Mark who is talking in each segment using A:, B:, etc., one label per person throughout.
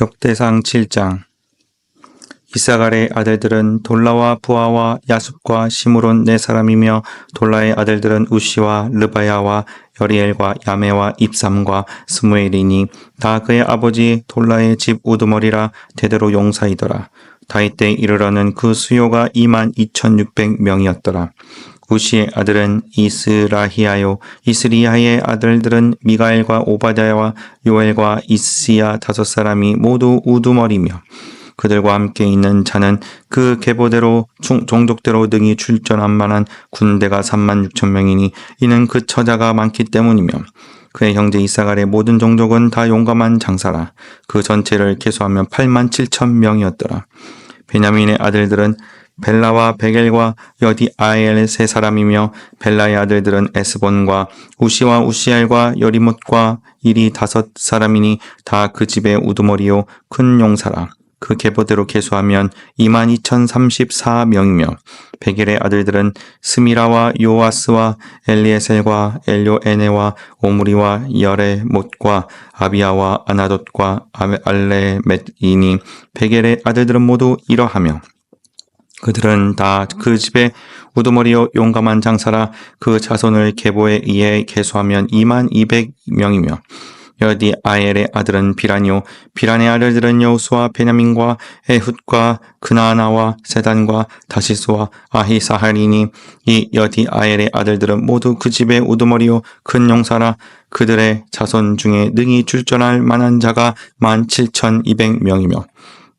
A: 역대상 7장 이사갈의 아들들은 돌라와 부하와 야숲과 시므론 네 사람이며 돌라의 아들들은 우시와 르바야와 여리엘과 야메와 입삼과 스무엘이니 다 그의 아버지 돌라의 집 우두머리라 대대로 용사이더라. 다윗 때 이르러는 그 수요가 2만 2,600명이었더라. 우시의 아들은 이스라히아요. 이스리아의 아들들은 미가엘과 오바댜와 요엘과 이스야 다섯 사람이 모두 우두머리며 그들과 함께 있는 자는 그 계보대로 중- 종족대로 등이 출전한 만한 군대가 3만 6천 명이니 이는 그 처자가 많기 때문이며 그의 형제 이사갈의 모든 종족은 다 용감한 장사라 그 전체를 계수하면 8만 7천 명이었더라 베냐민의 아들들은 벨라와 베겔과 여디아엘 세 사람이며 벨라의 아들들은 에스본과 우시와 우시엘과 여리못과 이리 다섯 사람이니 다 그 집의 우두머리요 큰 용사라. 그 계보대로 계수하면 22,034명이며 베겔의 아들들은 스미라와 요아스와 엘리에셀과 엘료에네와 오무리와 여레못과 아비아와 아나돗과 알레멧이니 베겔의 아들들은 모두 이러하며 그들은 다 그 집의 우두머리요 용감한 장사라 그 자손을 계보에 의해 계수하면 2만 200명이며 여디 아엘의 아들은 비란이요. 비란의 아들들은 여우수와 베냐민과 에훗과 그나나와 세단과 다시스와 아히사할이니 이 여디 아엘의 아들들은 모두 그 집의 우두머리요. 큰 용사라 그들의 자손 중에 능히 출전할 만한 자가 만 7,200명이며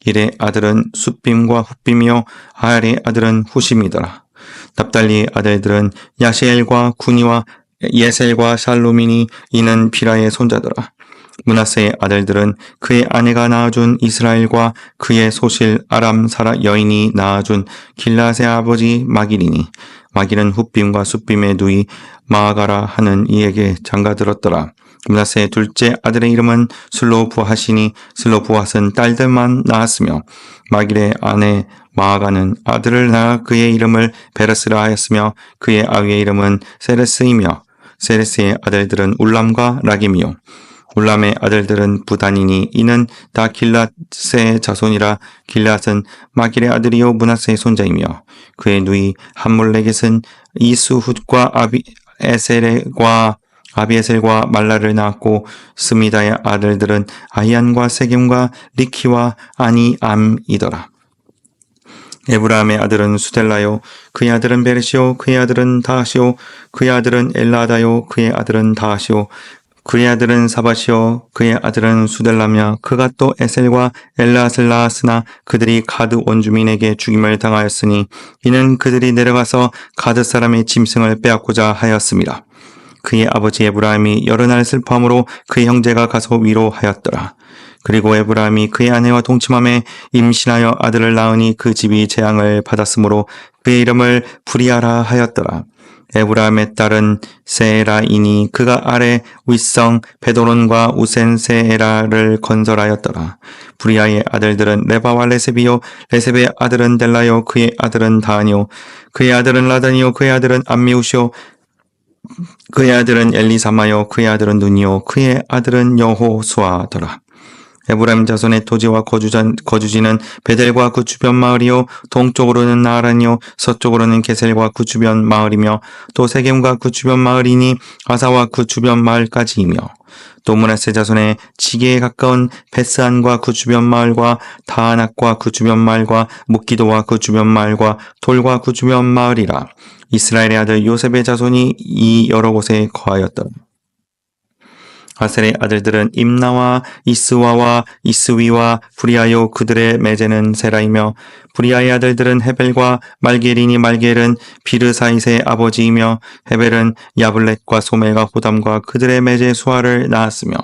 A: 일의 아들은 숫빔과 훗빔이요 아알의 아들은 후심이더라. 납달리의 아들들은 야시엘과 구니와 예셀과 샬루민이 이는 비라의 손자더라. 문하세의 아들들은 그의 아내가 낳아준 이스라엘과 그의 소실 아람 사라 여인이 낳아준 길라의 아버지 마길이니 마길은 훗빔과 숫빔의 누이 마아가라 하는 이에게 장가들었더라. 문하세의 둘째 아들의 이름은 슬로부하시니 슬로부핫은 딸들만 낳았으며 마길의 아내 마아가는 아들을 낳아 그의 이름을 베르스라 하였으며 그의 아위의 이름은 세레스이며 세레스의 아들들은 울람과 락임이요. 울람의 아들들은 부단이니 이는 다 길랏의 자손이라 길랏은 마길의 아들이요 문하세의 손자이며 그의 누이 함몰레겟은 이수훗과 아비 에셀과 아비에셀과 말라를 낳았고 스미다의 아들들은 아이안과 세겜과 리키와 아니암이더라. 에브라함의 아들은 수델라요. 그의 아들은 베르시오 그의 아들은 다하시오. 그의 아들은 엘라다요. 그의 아들은 다하시오. 그의 아들은 사바시오. 그의 아들은 수델라며 그가 또 에셀과 엘라스를 낳았으나 그들이 가드 원주민에게 죽임을 당하였으니 이는 그들이 내려가서 가드 사람의 짐승을 빼앗고자 하였습니다. 그의 아버지 에브라임이 여러 날 슬퍼함으로 그의 형제가 가서 위로하였더라. 그리고 에브라임이 그의 아내와 동침함에 임신하여 아들을 낳으니 그 집이 재앙을 받았으므로 그의 이름을 부리아라 하였더라. 에브라임의 딸은 세에라이니 그가 아래 윗성 베도론과 우센 세에라를 건설하였더라. 부리아의 아들들은 레바와 레세비요 레세베의 아들은 델라요 그의 아들은 다니요 그의 아들은 라다니요 그의 아들은 암미우시요 그의 아들은 엘리사마요 그의 아들은 눈이요 그의 아들은 여호수아더라. 에브라임 자손의 토지와 거주자, 거주지는 베델과 그 주변 마을이요 동쪽으로는 나아란이요 서쪽으로는 게셀과 그 주변 마을이며 또 세겜과 그 주변 마을이니 아사와 그 주변 마을까지이며 또 문하세 자손의 지게에 가까운 베스안과 그 주변 마을과 다아낙과 그 주변 마을과 묵기도와 그 주변 마을과 돌과 그 주변 마을이라 이스라엘의 아들 요셉의 자손이 이 여러 곳에 거하였더라. 아셀의 아들들은 임나와 이스와와 이스위와 부리아요 그들의 매제는 세라이며 부리아의 아들들은 헤벨과 말게리니 말겔은 비르사이스의 아버지이며 헤벨은 야블렛과 소멜과 호담과 그들의 매제 수아를 낳았으며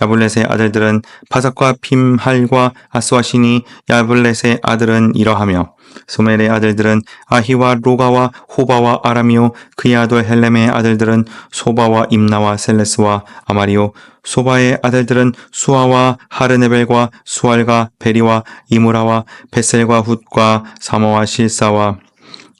A: 야블렛의 아들들은 바삭과 핌할과 아스와시니 야블렛의 아들은 이러하며 소멜의 아들들은 아히와 로가와 호바와 아람이요 그의 아들 헬렘의 아들들은 소바와 임나와 셀레스와 아마리요 소바의 아들들은 수아와 하르네벨과 수알과 베리와 이무라와 베셀과 훗과 사모와 실사와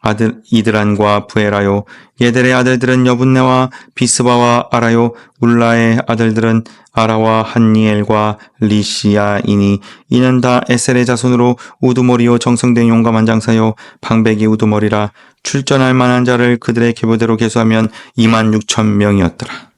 A: 아들 이드란과 부에라요 예델의 아들들은 여분네와 비스바와 아라요 울라의 아들들은 아라와 한니엘과 리시야이니 이는 다 에셀의 자손으로 우두머리요 정성된 용감한 장사요 방백이 우두머리라 출전할 만한 자를 그들의 계보대로 계수하면 2만 6천 명이었더라